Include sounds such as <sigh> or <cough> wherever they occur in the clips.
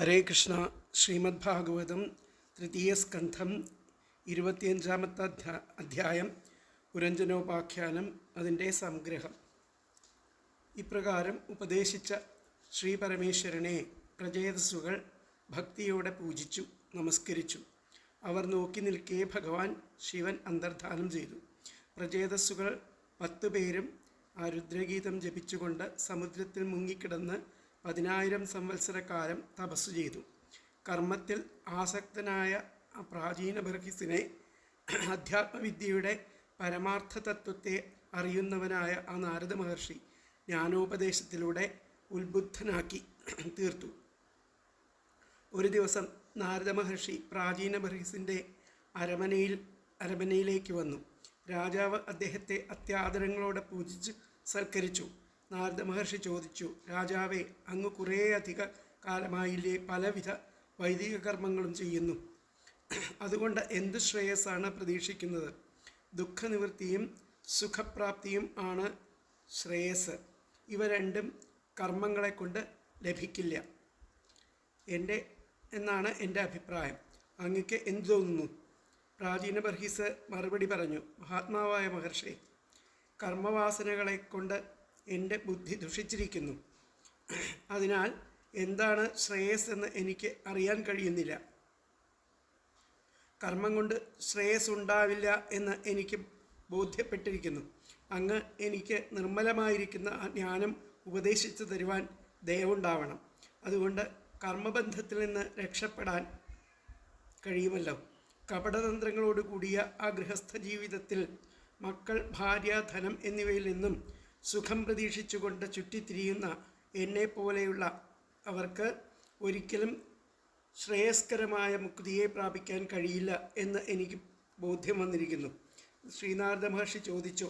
ഹരേ കൃഷ്ണ ശ്രീമദ് ഭാഗവതം തൃതീയ സ്കന്ധം ഇരുപത്തിയഞ്ചാമത്തെ അധ്യാ അധ്യായം പുരഞ്ജനോപാഖ്യാനം അതിന്റെ സംഗ്രഹം. ഇപ്രകാരം ഉപദേശിച്ച ശ്രീ പരമേശ്വരനെ പ്രചേതസ്സുകൾ ഭക്തിയോടെ പൂജിച്ചു നമസ്കരിച്ചു. അവർ നോക്കി നിൽക്കെ ഭഗവാൻ ശിവൻ അന്തർധാനം ചെയ്തു. പ്രജേതസ്സുകൾ പത്തു പേരും ആ രുദ്രഗീതം ജപിച്ചുകൊണ്ട് സമുദ്രത്തിൽ മുങ്ങിക്കിടന്ന് പതിനായിരം സംവത്സരക്കാലം തപസ്സു ചെയ്തു. കർമ്മത്തിൽ ആസക്തനായ പ്രാചീന ബർഹിസിനെ അധ്യാത്മവിദ്യയുടെ പരമാർത്ഥ തത്വത്തെ അറിയുന്നവനായ ആ നാരദ മഹർഷി ജ്ഞാനോപദേശത്തിലൂടെ ഉത്ബുദ്ധനാക്കി തീർത്തു. ഒരു ദിവസം നാരദ മഹർഷി പ്രാചീന ബർഹിസിന്റെ അരമനയിൽ അരമനയിലേക്ക് വന്നു. രാജാവ് അദ്ദേഹത്തെ അത്യാദരങ്ങളോടെ പൂജിച്ച് സൽക്കരിച്ചു. നാരദ മഹർഷി ചോദിച്ചു രാജാവെ അങ്ങ് കുറേയധിക കാലമായില്ലേ പലവിധ വൈദിക കർമ്മങ്ങളും ചെയ്യുന്നു. അതുകൊണ്ട് എന്ത് ശ്രേയസ്സാണ് പ്രതീക്ഷിക്കുന്നത്? ദുഃഖനിവൃത്തിയും സുഖപ്രാപ്തിയും ആണ് ശ്രേയസ്. ഇവ രണ്ടും കർമ്മങ്ങളെ കൊണ്ട് ലഭിക്കില്ല. എന്റെ എന്നാണ് എന്റെ അഭിപ്രായം. അങ്ങക്ക് എന്തു തോന്നുന്നു? പ്രാചീന ബർഹീസ് മറുപടി പറഞ്ഞു മഹാത്മാവായ മഹർഷി കർമ്മവാസനകളെ കൊണ്ട് എന്റെ ബുദ്ധി ദുഷിച്ചിരിക്കുന്നു. അതിനാൽ എന്താണ് ശ്രേയസ് എന്ന് എനിക്ക് അറിയാൻ കഴിയുന്നില്ല. കർമ്മം കൊണ്ട് ശ്രേയസ് ഉണ്ടാവില്ല എന്ന് എനിക്ക് ബോധ്യപ്പെട്ടിരിക്കുന്നു. അങ്ങ് എനിക്ക് നിർമ്മലമായിരിക്കുന്ന ആ ജ്ഞാനം ഉപദേശിച്ചു തരുവാൻ ദയവുണ്ടാവണം. അതുകൊണ്ട് കർമ്മബന്ധത്തിൽ നിന്ന് രക്ഷപ്പെടാൻ കഴിയുമല്ലോ. കപടതന്ത്രങ്ങളോട് കൂടിയ ആ ഗൃഹസ്ഥ ജീവിതത്തിൽ മക്കൾ ഭാര്യ ധനം എന്നിവയിൽ നിന്നും സുഖം പ്രതീക്ഷിച്ചുകൊണ്ട് ചുറ്റിത്തിരിയുന്ന എന്നെ പോലെയുള്ള അവർക്ക് ഒരിക്കലും ശ്രേയസ്കരമായ മുക്തിയെ പ്രാപിക്കാൻ കഴിയില്ല എന്ന് എനിക്ക് ബോധ്യം വന്നിരിക്കുന്നു. ശ്രീനാരദ മഹർഷി ചോദിച്ചു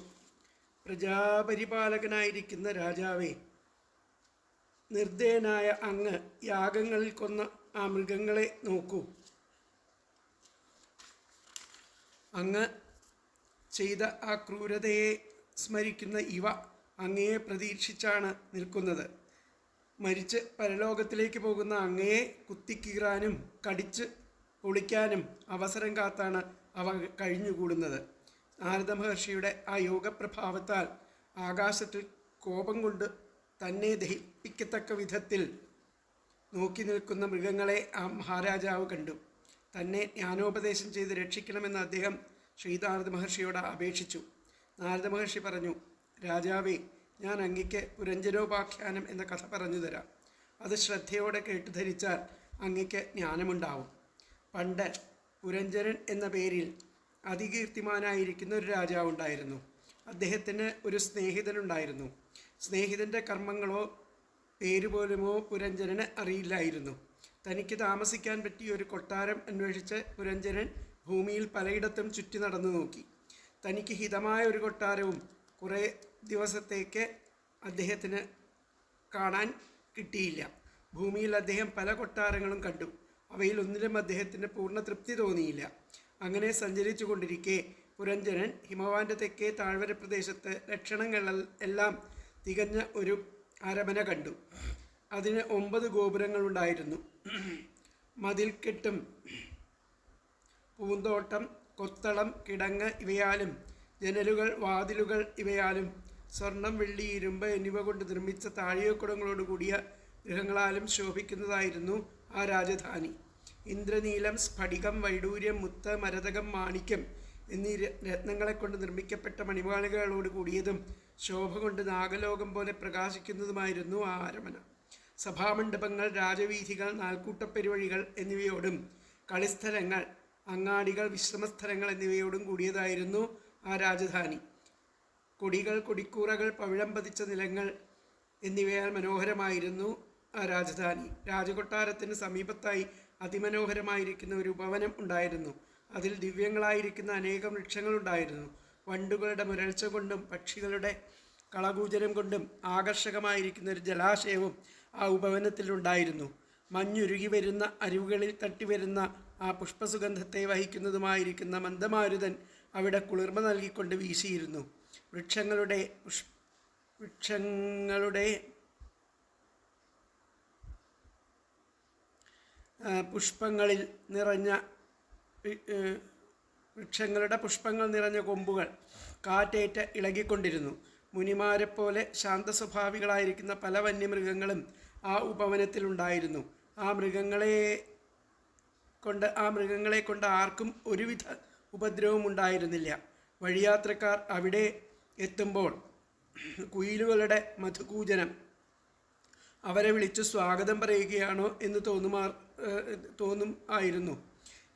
പ്രജാപരിപാലകനായിരിക്കുന്ന രാജാവേ നിർദ്ദയനായ അങ്ങ് യാഗങ്ങളിൽ കൊന്ന ആ മൃഗങ്ങളെ നോക്കൂ. അങ്ങ് ചെയ്ത ആ ക്രൂരതയെ സ്മരിക്കുന്ന ഇവ അങ്ങയെ പ്രതീക്ഷിച്ചാണ് നിൽക്കുന്നത്. മരിച്ച് പരലോകത്തിലേക്ക് പോകുന്ന അങ്ങയെ കുത്തിക്കീറാനും കടിച്ച് പൊളിക്കാനും അവസരം കാത്താണ് അവ കഴിഞ്ഞുകൂടുന്നത്. നാരദ മഹർഷിയുടെ ആ യോഗപ്രഭാവത്താൽ ആകാശത്തിൽ കോപം കൊണ്ട് തന്നെ ദഹിപ്പിക്കത്തക്ക വിധത്തിൽ നോക്കി നിൽക്കുന്ന മൃഗങ്ങളെ ആ മഹാരാജാവ് കണ്ടു. തന്നെ ജ്ഞാനോപദേശം ചെയ്ത് രക്ഷിക്കണമെന്ന് അദ്ദേഹം ശ്രീനാരദ മഹർഷിയോട് അപേക്ഷിച്ചു. നാരദ മഹർഷി പറഞ്ഞു രാജാവേ ഞാൻ അങ്ങയ്ക്ക് പുരഞ്ജനോപാഖ്യാനം എന്ന കഥ പറഞ്ഞു തരാം. അത് ശ്രദ്ധയോടെ കേട്ടു ധരിച്ചാൽ അങ്ങയ്ക്ക് ജ്ഞാനമുണ്ടാവും. പണ്ട് പുരഞ്ജനൻ എന്ന പേരിൽ അതികീർത്തിമാനായിരിക്കുന്ന ഒരു രാജാവ് ഉണ്ടായിരുന്നു അദ്ദേഹത്തിന് ഒരു സ്നേഹിതനുണ്ടായിരുന്നു. സ്നേഹിതന്റെ കർമ്മങ്ങളോ പേരുപോലുമോ പുരഞ്ജനന് അറിയില്ലായിരുന്നു. തനിക്ക് താമസിക്കാൻ പറ്റിയ ഒരു കൊട്ടാരം അന്വേഷിച്ച് പുരഞ്ജനൻ ഭൂമിയിൽ പലയിടത്തും ചുറ്റി നടന്നു നോക്കി. തനിക്ക് ഹിതമായ ഒരു കൊട്ടാരവും കുറേ ദിവസത്തേക്ക് അദ്ദേഹത്തിന് കാണാൻ കിട്ടിയില്ല. ഭൂമിയിൽ അദ്ദേഹം പല കൊട്ടാരങ്ങളും കണ്ടു. അവയിൽ ഒന്നിലും അദ്ദേഹത്തിന് പൂർണ തൃപ്തി തോന്നിയില്ല. അങ്ങനെ സഞ്ചരിച്ചു കൊണ്ടിരിക്കെ പുരഞ്ജനൻ ഹിമവാന്റെ തെക്കേ താഴ്വര പ്രദേശത്ത് ലക്ഷണങ്ങൾ എല്ലാം തികഞ്ഞ ഒരു അരമന കണ്ടു. അതിന് ഒമ്പത് ഗോപുരങ്ങളുണ്ടായിരുന്നു. മതിൽക്കെട്ടും പൂന്തോട്ടം കൊത്തളം കിടങ്ങ് ഇവയാലും ജനലുകൾ വാതിലുകൾ ഇവയാലും സ്വർണം വെള്ളി ഇരുമ്പ് എന്നിവ കൊണ്ട് നിർമ്മിച്ച താഴികക്കുടങ്ങളോട് കൂടിയ ഗൃഹങ്ങളാലും ശോഭിക്കുന്നതായിരുന്നു ആ രാജധാനി. ഇന്ദ്രനീലം സ്ഫടികം വൈഡൂര്യം മുത്ത് മരതകം മാണിക്യം എന്നീ രത്നങ്ങളെ കൊണ്ട് നിർമ്മിക്കപ്പെട്ട മണിമാളികകളോട് കൂടിയതും ശോഭ കൊണ്ട് നാഗലോകം പോലെ പ്രകാശിക്കുന്നതുമായിരുന്നു ആ ആരമന. സഭാമണ്ഡപങ്ങൾ രാജവീഥികൾ നാൽക്കൂട്ടപ്പെരുവഴികൾ എന്നിവയോടും കളിസ്ഥലങ്ങൾ അങ്ങാടികൾ വിശ്രമസ്ഥലങ്ങൾ എന്നിവയോടും കൂടിയതായിരുന്നു ആ രാജധാനി. കൊടികൾ കൊടിക്കൂറകൾ പവിഴം പതിച്ച നിലങ്ങൾ എന്നിവയാൽ മനോഹരമായിരുന്നു രാജധാനി. രാജകൊട്ടാരത്തിന് സമീപത്തായി അതിമനോഹരമായിരിക്കുന്ന ഒരു ഭവനം ഉണ്ടായിരുന്നു. അതിൽ ദിവ്യങ്ങളായിരിക്കുന്ന അനേകം വൃക്ഷങ്ങളുണ്ടായിരുന്നു വണ്ടുകളുടെ മുരൾച്ച കൊണ്ടും പക്ഷികളുടെ കളകൂജനം കൊണ്ടും ആകർഷകമായിരിക്കുന്ന ഒരു ജലാശയവും ആ ഉപവനത്തിലുണ്ടായിരുന്നു മഞ്ഞുരുകി വരുന്ന അരിവുകളിൽ തട്ടിവരുന്ന ആ പുഷ്പസുഗന്ധത്തെ വഹിക്കുന്നതുമായിരിക്കുന്ന മന്ദമാരുതൻ അവിടെ കുളിർമ നൽകിക്കൊണ്ട് വീശിയിരുന്നു. വൃക്ഷങ്ങളുടെ വൃക്ഷങ്ങളുടെ പുഷ്പങ്ങളിൽ നിറഞ്ഞ വൃക്ഷങ്ങളുടെ പുഷ്പങ്ങൾ നിറഞ്ഞ കൊമ്പുകൾ കാറ്റേറ്റ് ഇളകിക്കൊണ്ടിരുന്നു. മുനിമാരെപ്പോലെ ശാന്തസ്വഭാവികളായിരിക്കുന്ന പല വന്യമൃഗങ്ങളും ആ ഉപവനത്തിലുണ്ടായിരുന്നു. ആ മൃഗങ്ങളെ കൊണ്ട് ആ മൃഗങ്ങളെ കൊണ്ട് ആർക്കും ഒരുവിധ ഉപദ്രവം ഉണ്ടായിരുന്നില്ല വഴിയാത്രക്കാർ അവിടെ എത്തുമ്പോൾ കുയിലുകളുടെ മധുകൂജനം അവരെ വിളിച്ച് സ്വാഗതം പറയുകയാണോ എന്ന് തോന്നുമാർ തോന്നും ആയിരുന്നു.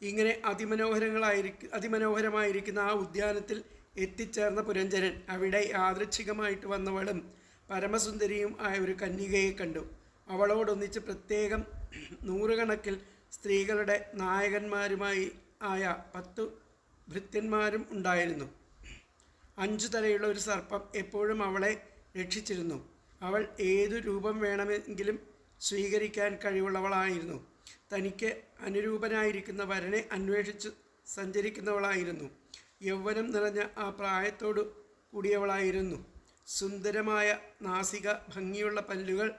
ഇങ്ങനെ അതിമനോഹരങ്ങളായിരിക്കും അതിമനോഹരമായിരിക്കുന്ന ആ ഉദ്യാനത്തിൽ എത്തിച്ചേർന്ന പുരഞ്ജനൻ അവിടെ യാദൃച്ഛികമായിട്ട് വന്നവളും പരമസുന്ദരിയും ആയ ഒരു കന്യകയെ കണ്ടു. അവളോടൊന്നിച്ച് പ്രത്യേകം നൂറുകണക്കിൽ സ്ത്രീകളുടെ നായകന്മാരുമായി ആയ പത്തു ഭൃത്യന്മാരും ഉണ്ടായിരുന്നു. അഞ്ചു തലയുള്ള ഒരു സർപ്പം എപ്പോഴും അവളെ രക്ഷിച്ചിരുന്നു. അവൾ ഏതു രൂപം വേണമെങ്കിലും സ്വീകരിക്കാൻ കഴിവുള്ളവളായിരുന്നു. തനിക്ക് അനുരൂപനായിരിക്കുന്ന വരനെ അന്വേഷിച്ച് സഞ്ചരിക്കുന്നവളായിരുന്നു. യൗവനം നിറഞ്ഞ ആ പ്രായത്തോടു കൂടിയവളായിരുന്നു. സുന്ദരമായ നാസിക ഭംഗിയുള്ള പല്ലുകൾ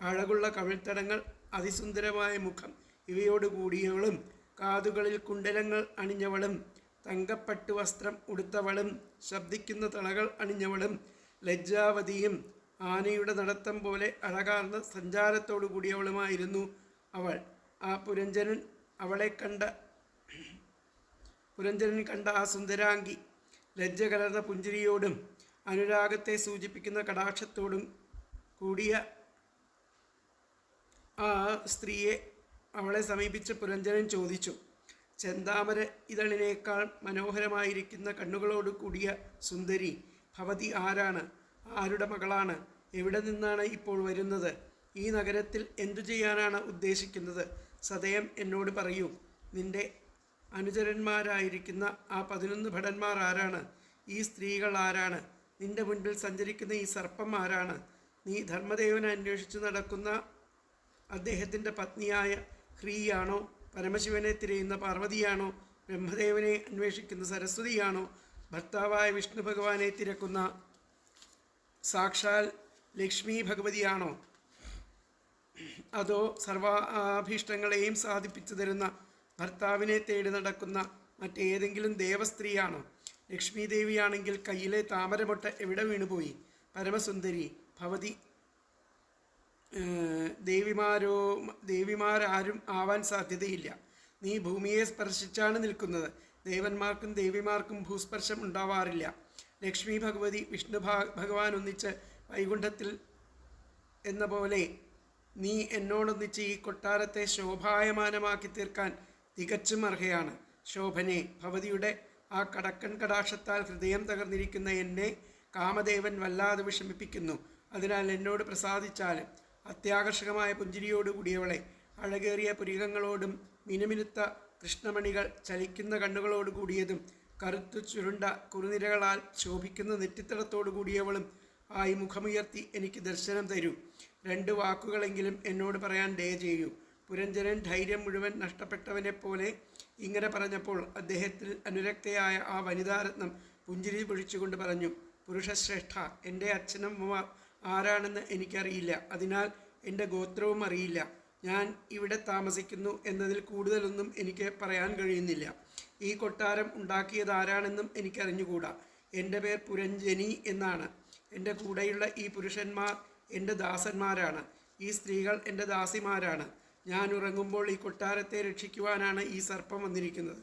അഴകുള്ള കവിൾത്തടങ്ങൾ അതിസുന്ദരമായ മുഖം ഇവയോട് കൂടിയവളും കാതുകളിൽ കുണ്ടലങ്ങൾ അണിഞ്ഞവളും തങ്കപ്പട്ടു വസ്ത്രം ഉടുത്തവളും ശബ്ദിക്കുന്ന തളകൾ അണിഞ്ഞവളും ലജ്ജാവതിയും ആനയുടെ നടത്തം പോലെ അഴകാർന്ന സഞ്ചാരത്തോടു കൂടിയവളുമായിരുന്നു അവൾ. ആ പുരഞ്ജനൻ അവളെ കണ്ട <clears throat> പുരഞ്ജനൻ കണ്ട ആ സുന്ദരാംഗി ലജ്ജ കലർന്ന പുഞ്ചിരിയോടും അനുരാഗത്തെ സൂചിപ്പിക്കുന്ന കടാക്ഷത്തോടും കൂടിയ ആ സ്ത്രീയെ അവളെ സമീപിച്ച് പുരഞ്ജനൻ ചോദിച്ചു ചെന്താമര ഇതളിനേക്കാൾ മനോഹരമായിരിക്കുന്ന കണ്ണുകളോട് കൂടിയ സുന്ദരി ഭവതി ആരാണ്? ആരുടെ മകളാണ്? എവിടെ നിന്നാണ് ഇപ്പോൾ വരുന്നത്? ഈ നഗരത്തിൽ എന്തു ചെയ്യാനാണ് ഉദ്ദേശിക്കുന്നത്? സദയം എന്നോട് പറയൂ. നിന്റെ അനുചരന്മാരായിരിക്കുന്ന ആ പതിനൊന്ന് ഭടന്മാർ ആരാണ്? ഈ സ്ത്രീകൾ ആരാണ്? നിന്റെ മുൻപിൽ സഞ്ചരിക്കുന്ന ഈ സർപ്പം ആരാണ്? നീ ധർമ്മദേവനെ അന്വേഷിച്ച് നടക്കുന്ന അദ്ദേഹത്തിന്റെ പത്നിയായ ഹ്രീയാണോ പരമശിവനെ തിരയുന്ന പാർവതിയാണോ? ബ്രഹ്മദേവനെ അന്വേഷിക്കുന്ന സരസ്വതിയാണോ? ഭർത്താവായ വിഷ്ണു ഭഗവാനെ തിരക്കുന്ന സാക്ഷാൽ ലക്ഷ്മി ഭഗവതിയാണോ? അതോ സർവാഭീഷ്ടങ്ങളെയും സാധിപ്പിച്ചു തരുന്ന ഭർത്താവിനെ തേടി നടക്കുന്ന മറ്റേതെങ്കിലും ദേവസ്ത്രീയാണോ? ലക്ഷ്മി ദേവിയാണെങ്കിൽ കയ്യിലെ താമരമൊട്ട എവിടെ വീണുപോയി? പരമസുന്ദരി ഭവതി ദേവിമാരോ ദേവിമാരാരും ആവാൻ സാധ്യതയില്ല. നീ ഭൂമിയെ സ്പർശിച്ചാണ് നിൽക്കുന്നത്. ദേവന്മാർക്കും ദേവിമാർക്കും ഭൂസ്പർശം ഉണ്ടാവാറില്ല. ലക്ഷ്മി ഭഗവതി വിഷ്ണു ഭഗവാൻ ഒന്നിച്ച് വൈകുണ്ഠത്തിൽ എന്ന പോലെ നീ എന്നോടൊന്നിച്ച് ഈ കൊട്ടാരത്തെ ശോഭായമാനമാക്കി തീർക്കാൻ തികച്ചും അർഹയാണ്. ശോഭനെ ഭവതിയുടെ ആ കടക്കൻ കടാക്ഷത്താൽ ഹൃദയം തകർന്നിരിക്കുന്ന എന്നെ കാമദേവൻ വല്ലാതെ വിഷമിപ്പിക്കുന്നു. അതിനാൽ എന്നോട് പ്രസാദിച്ചാലും അത്യാകർഷകമായ പുഞ്ചിരിയോട് കൂടിയവളെ അഴകേറിയ പുരികങ്ങളോടും മിനുമിനുത്ത കൃഷ്ണമണികൾ ചലിക്കുന്ന കണ്ണുകളോട് കൂടിയതും കറുത്തു ചുരുണ്ട കുറുനിരകളാൽ ശോഭിക്കുന്ന നെറ്റിത്തടത്തോടു കൂടിയവളും ആയി മുഖമുയർത്തി എനിക്ക് ദർശനം തരൂ. രണ്ട് വാക്കുകളെങ്കിലും എന്നോട് പറയാൻ ദയ ചെയ്യൂ. പുരഞ്ജനൻ ധൈര്യം മുഴുവൻ നഷ്ടപ്പെട്ടവനെ പോലെ ഇങ്ങനെ പറഞ്ഞപ്പോൾ അദ്ദേഹത്തിൽ അനുരക്തയായ ആ വനിതാരത്നം പുഞ്ചിരി പൊഴിച്ചുകൊണ്ട് പറഞ്ഞു പുരുഷശ്രേഷ്ഠ എന്റെ അച്ഛനമ്മമാർ ആരാണെന്ന് എനിക്കറിയില്ല. അതിനാൽ എന്റെ ഗോത്രവും അറിയില്ല. ഞാൻ ഇവിടെ താമസിക്കുന്നു എന്നതിൽ കൂടുതലൊന്നും എനിക്ക് പറയാൻ കഴിയുന്നില്ല. ഈ കൊട്ടാരം ഉണ്ടാക്കിയത് ആരാണെന്നും എനിക്കറിഞ്ഞുകൂടാ. എന്റെ പേർ പുരഞ്ജനി എന്നാണ്. എന്റെ കൂടെയുള്ള ഈ പുരുഷന്മാർ എന്റെ ദാസന്മാരാണ്. ഈ സ്ത്രീകൾ എന്റെ ദാസിമാരാണ്. ഞാൻ ഉറങ്ങുമ്പോൾ ഈ കൊട്ടാരത്തെ രക്ഷിക്കുവാനാണ് ഈ സർപ്പം വന്നിരിക്കുന്നത്.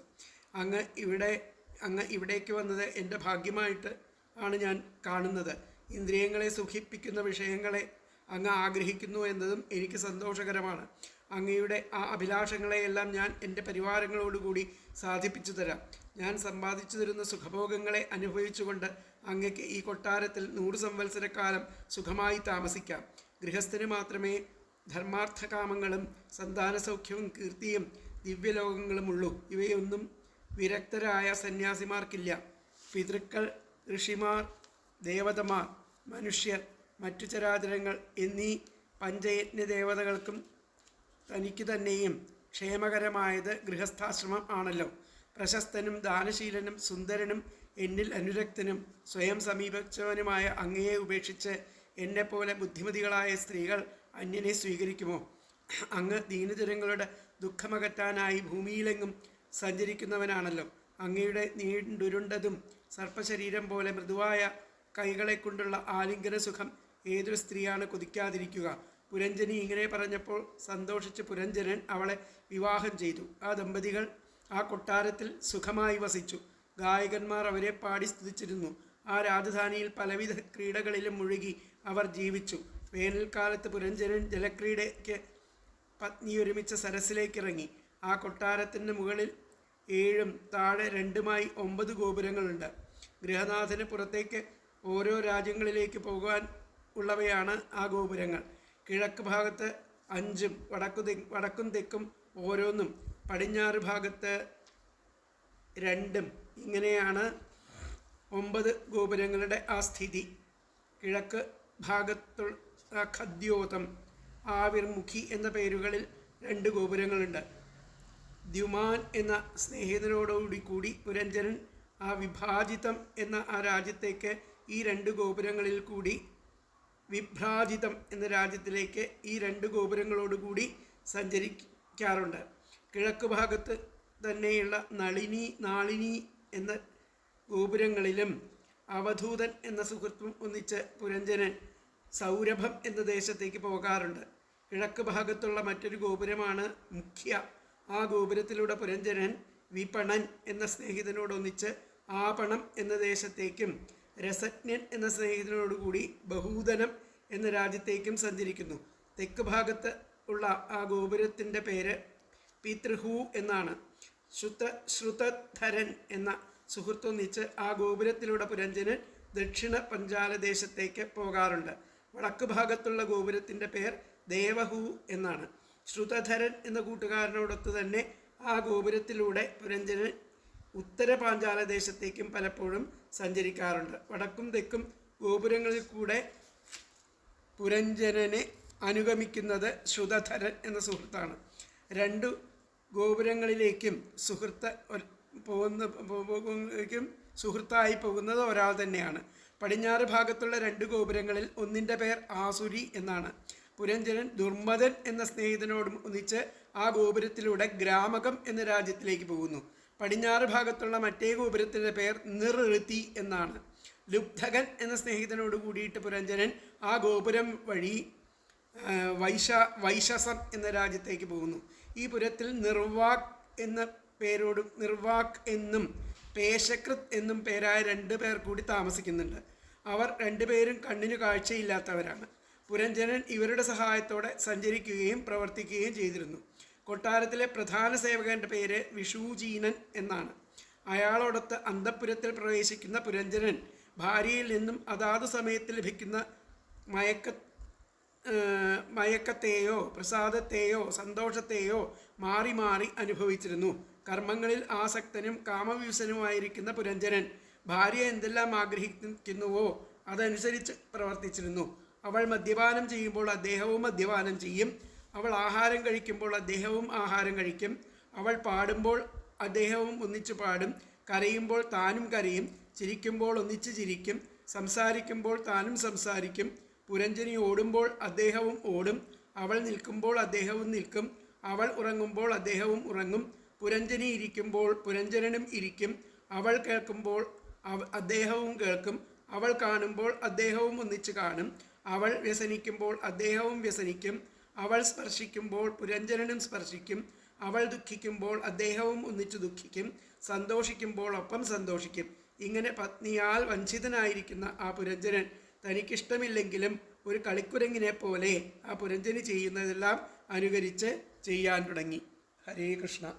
അങ്ങ് ഇവിടെ അങ്ങ് ഇവിടേക്ക് വന്നത് എന്റെ ഭാഗ്യമായിട്ട് ആണ് ഞാൻ കാണുന്നത്. ഇന്ദ്രിയങ്ങളെ സുഖിപ്പിക്കുന്ന വിഷയങ്ങളെ അങ്ങ് ആഗ്രഹിക്കുന്നു എന്നതും എനിക്ക് സന്തോഷകരമാണ്. അങ്ങയുടെ ആ അഭിലാഷങ്ങളെയെല്ലാം ഞാൻ എന്റെ പരിവാരങ്ങളോടുകൂടി സാധിപ്പിച്ചു തരാം. ഞാൻ സമ്പാദിച്ചു തരുന്ന സുഖഭോഗങ്ങളെ അനുഭവിച്ചുകൊണ്ട് അങ്ങയ്ക്ക് ഈ കൊട്ടാരത്തിൽ നൂറ് സംവത്സരക്കാലം സുഖമായി താമസിക്കാം. ഗൃഹസ്ഥന് മാത്രമേ ധർമാർത്ഥകാമങ്ങളും സന്താന സൗഖ്യവും കീർത്തിയും ദിവ്യലോകങ്ങളുമുള്ളൂ ഇവയൊന്നും വിരക്തരായ സന്യാസിമാർക്കില്ല. പിതൃക്കൾ ഋഷിമാർ ദേവതമാർ മനുഷ്യർ മറ്റു ചരാചരങ്ങൾ എന്നീ പഞ്ചയജ്ഞ ദേവതകൾക്കും തനിക്ക് തന്നെയും ക്ഷേമകരമായത് ഗൃഹസ്ഥാശ്രമം ആണല്ലോ. പ്രശസ്തനും ദാനശീലനും സുന്ദരനും എന്നിൽ അനുരക്തനും സ്വയം സമീപിച്ചവനുമായ അങ്ങയെ ഉപേക്ഷിച്ച് എന്നെപ്പോലെ ബുദ്ധിമതികളായ സ്ത്രീകൾ അന്യനെ സ്വീകരിക്കുമോ? അങ്ങ് ദീനജനങ്ങളുടെ ദുഃഖമകറ്റാനായി ഭൂമിയിലെങ്ങും സഞ്ചരിക്കുന്നവനാണല്ലോ. അങ്ങയുടെ നീണ്ടുരുണ്ടതും സർപ്പശരീരം പോലെ മൃദുവായ കൈകളെ കൊണ്ടുള്ള ആലിംഗന സുഖം ഏതൊരു സ്ത്രീയാണ് കൊതിക്കാതിരിക്കുക? പുരഞ്ജനി ഇങ്ങനെ പറഞ്ഞപ്പോൾ സന്തോഷിച്ച് പുരഞ്ജനൻ അവളെ വിവാഹം ചെയ്തു. ആ ദമ്പതികൾ ആ കൊട്ടാരത്തിൽ സുഖമായി വസിച്ചു. ഗായകന്മാർ അവരെ പാടി സ്തുതിച്ചിരുന്നു. ആ രാജധാനിയിൽ പലവിധ ക്രീഡകളിലും മുഴുകി അവർ ജീവിച്ചു. വേനൽക്കാലത്ത് പുരഞ്ജനൻ ജലക്രീഡയ്ക്ക് പത്നി ഒരുമിച്ച സരസിലേക്ക് ഇറങ്ങി ആ കൊട്ടാരത്തിന് മുകളിൽ ഏഴും താഴെ രണ്ടുമായി ഒമ്പത് ഗോപുരങ്ങളുണ്ട്. ഗൃഹനാഥന് പുറത്തേക്ക് ഓരോ രാജ്യങ്ങളിലേക്ക് പോകാൻ ഉള്ളവയാണ് ആ ഗോപുരങ്ങൾ. കിഴക്ക് ഭാഗത്ത് അഞ്ചും വടക്കു വടക്കും തെക്കും ഓരോന്നും പടിഞ്ഞാറ് ഭാഗത്ത് രണ്ടും. ഇങ്ങനെയാണ് ഒമ്പത് ഗോപുരങ്ങളുടെ ആ സ്ഥിതി. കിഴക്ക് ഭാഗത്തു ഖദ്യോതം ആവിർമുഖി എന്ന പേരുകളിൽ രണ്ട് ഗോപുരങ്ങളുണ്ട്. ദ്യുമാൻ എന്ന സ്നേഹിതനോടുകൂടി കൂടി പുരഞ്ജനൻ ആ വിഭാജിതം എന്ന ആ രാജ്യത്തേക്ക് ഈ രണ്ട് ഗോപുരങ്ങളിൽ കൂടി വിഭ്രാജിതം എന്ന രാജ്യത്തിലേക്ക് ഈ രണ്ട് ഗോപുരങ്ങളോടുകൂടി സഞ്ചരിക്കാറുണ്ട്. കിഴക്ക് ഭാഗത്ത് തന്നെയുള്ള നളിനി നാളിനി എന്ന ഗോപുരങ്ങളിലും അവധൂതൻ എന്ന സുഹൃത്തും ഒന്നിച്ച് പുരഞ്ജനൻ സൗരഭം എന്ന ദേശത്തേക്ക് പോകാറുണ്ട്. കിഴക്ക് ഭാഗത്തുള്ള മറ്റൊരു ഗോപുരമാണ് മുഖ്യ. ആ ഗോപുരത്തിലൂടെ പുരഞ്ജനൻ വിപണൻ എന്ന സ്നേഹിതനോടൊന്നിച്ച് ആപണം എന്ന ദേശത്തേക്കും രസജ്ഞൻ എന്ന സ്നേഹിതനോടുകൂടി ബഹൂദനം എന്ന രാജ്യത്തേക്കും സഞ്ചരിക്കുന്നു. തെക്ക് ഭാഗത്ത് ഉള്ള ആ ഗോപുരത്തിന്റെ പേര് പിതൃഹു എന്നാണ്. ശ്രുത ശ്രുതധരൻ എന്ന സുഹൃത്തൊന്നിച്ച് ആ ഗോപുരത്തിലൂടെ പുരഞ്ജനൻ ദക്ഷിണ പഞ്ചാലദേശത്തേക്ക് പോകാറുണ്ട്. വടക്ക് ഭാഗത്തുള്ള ഗോപുരത്തിന്റെ പേർ ദേവഹു എന്നാണ്. ശ്രുതധരൻ എന്ന കൂട്ടുകാരനോടൊത്ത് തന്നെ ആ ഗോപുരത്തിലൂടെ പുരഞ്ജനൻ ഉത്തര പാഞ്ചാലദേശത്തേക്കും പലപ്പോഴും സഞ്ചരിക്കാറുണ്ട്. വടക്കും തെക്കും ഗോപുരങ്ങളിൽ കൂടെ പുരഞ്ജനനെ അനുഗമിക്കുന്നത് ശ്രുതധരൻ എന്ന സുഹൃത്താണ്. രണ്ടു ഗോപുരങ്ങളിലേക്കും സുഹൃത്ത് പോകുന്ന പോകുന്നതിലേക്കും സുഹൃത്തായി പോകുന്നത് ഒരാൾ തന്നെയാണ്. പടിഞ്ഞാറ് ഭാഗത്തുള്ള രണ്ട് ഗോപുരങ്ങളിൽ ഒന്നിന്റെ പേർ ആസുരി എന്നാണ്. പുരഞ്ജനൻ ദുർമദൻ എന്ന സ്നേഹിതനോടും ഒന്നിച്ച് ആ ഗോപുരത്തിലൂടെ ഗ്രാമകം എന്ന രാജ്യത്തിലേക്ക് പോകുന്നു. പടിഞ്ഞാറ് ഭാഗത്തുള്ള മറ്റേ ഗോപുരത്തിന്റെ പേർ നിർഋതി എന്നാണ്. ലുബ്ധകൻ എന്ന സ്നേഹിതനോട് കൂടിയിട്ട് പുരഞ്ജനൻ ആ ഗോപുരം വഴി വൈശ വൈശസം എന്ന രാജ്യത്തേക്ക് പോകുന്നു. ഈ പുരത്തിൽ നിർവാക് എന്ന പേരോടും നിർവാക് എന്നും പേശകൃത് എന്നും പേരായ രണ്ട് പേർ കൂടി താമസിക്കുന്നുണ്ട്. അവർ രണ്ടുപേരും കണ്ണിന് കാഴ്ചയില്ലാത്തവരാണ്. പുരഞ്ജനൻ ഇവരുടെ സഹായത്തോടെ സഞ്ചരിക്കുകയും പ്രവർത്തിക്കുകയും ചെയ്തിരുന്നു. കൊട്ടാരത്തിലെ പ്രധാന സേവകന്റെ പേര് വിഷൂജീനൻ എന്നാണ്. അയാളോടൊത്ത് അന്തപുരത്തിൽ പ്രവേശിക്കുന്ന പുരഞ്ജനൻ ഭാര്യയിൽ നിന്നും അതാത് സമയത്ത് ലഭിക്കുന്ന മയക്ക മയക്കത്തെയോ പ്രസാദത്തെയോ സന്തോഷത്തെയോ മാറി മാറി അനുഭവിച്ചിരുന്നു. കർമ്മങ്ങളിൽ ആസക്തനും കാമവ്യൂസനുമായിരിക്കുന്ന പുരഞ്ജനൻ ഭാര്യ എന്തെല്ലാം ആഗ്രഹിക്കുന്നുവോ അതനുസരിച്ച് പ്രവർത്തിച്ചിരുന്നു. അവൾ മദ്യപാനം ചെയ്യുമ്പോൾ അദ്ദേഹവും മദ്യപാനം ചെയ്യും. അവൾ ആഹാരം കഴിക്കുമ്പോൾ അദ്ദേഹവും ആഹാരം കഴിക്കും. അവൾ പാടുമ്പോൾ അദ്ദേഹവും ഒന്നിച്ചു പാടും. കരയുമ്പോൾ താനും കരയും. ചിരിക്കുമ്പോൾ ഒന്നിച്ച് ചിരിക്കും. സംസാരിക്കുമ്പോൾ താനും സംസാരിക്കും. പുരഞ്ജനി ഓടുമ്പോൾ അദ്ദേഹവും ഓടും. അവൾ നിൽക്കുമ്പോൾ അദ്ദേഹവും നിൽക്കും. അവൾ ഉറങ്ങുമ്പോൾ അദ്ദേഹവും ഉറങ്ങും. പുരഞ്ജനി ഇരിക്കുമ്പോൾ പുരഞ്ജനനും ഇരിക്കും. അവൾ കേൾക്കുമ്പോൾ അദ്ദേഹവും കേൾക്കും. അവൾ കാണുമ്പോൾ അദ്ദേഹവും ഒന്നിച്ച് കാണും. അവൾ വ്യസനിക്കുമ്പോൾ അദ്ദേഹവും വ്യസനിക്കും. അവൾ സ്പർശിക്കുമ്പോൾ പുരഞ്ജനനും സ്പർശിക്കും. അവൾ ദുഃഖിക്കുമ്പോൾ അദ്ദേഹവും ഒന്നിച്ചു ദുഃഖിക്കും. സന്തോഷിക്കുമ്പോൾ ഒപ്പം സന്തോഷിക്കും. ഇങ്ങനെ പത്നിയാൽ വഞ്ചിതനായിരിക്കുന്ന ആ പുരഞ്ജനൻ തനിക്കിഷ്ടമില്ലെങ്കിലും ഒരു കളിക്കുരങ്ങിനെ പോലെ ആ പുരഞ്ജനി ചെയ്യുന്നതെല്ലാം അനുകരിച്ച് ചെയ്യാൻ തുടങ്ങി. ഹരേ കൃഷ്ണ.